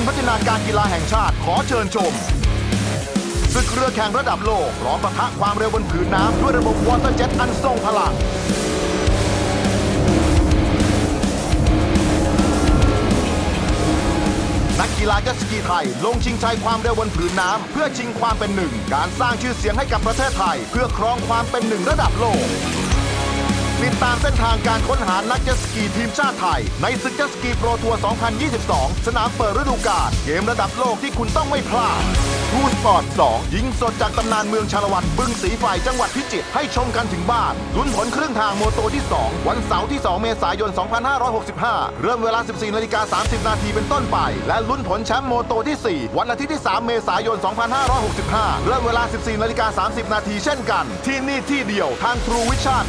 ลพัฒนาการกีฬาแห่งชาติขอเชิญชมศึกเรือแข่งระดับโลกพร้อมปะทะความเร็วบนผืนน้ำด้วยระบบวอเตอร์เจ็ตอันทรงพลังนักกีฬาเจ็ตสกีไทย ลงชิงชัยความเร็วบนผืนน้ำเพื่อชิงความเป็นหนึ่ง การสร้างชื่อเสียงให้กับประเทศไทย เพื่อครองความเป็นหนึ่งระดับโลก ติดตามเส้นทางการค้นหานักเจ็ตสกีทีมชาติไทย ในศึกเจ็ตสกีโปรทัวร์ 2022 สนามเปิดฤดูกาลเกมระดับโลกที่คุณต้องไม่พลาดทูสปอร์ต 2 ยิงสดจากตำนานเมืองชาละวันบึงสีไฟจังหวัดพิจิตรให้ชมกันถึงบ้านลุ้นผลครึ่งทางโมโตที่ 2 วันเสาร์ที่ 2 เมษายน 2565 เริ่มเวลา 14นาฬิกา30 นาทีเป็นต้นไป และลุ้นผลแชมป์โมโตที่ 4 วันอาทิตย์ที่ 3 เมษายน 2565 เริ่มเวลา 14นาฬิกา30 นาทีเช่นกัน ที่นี่ที่เดียวทาง True Vision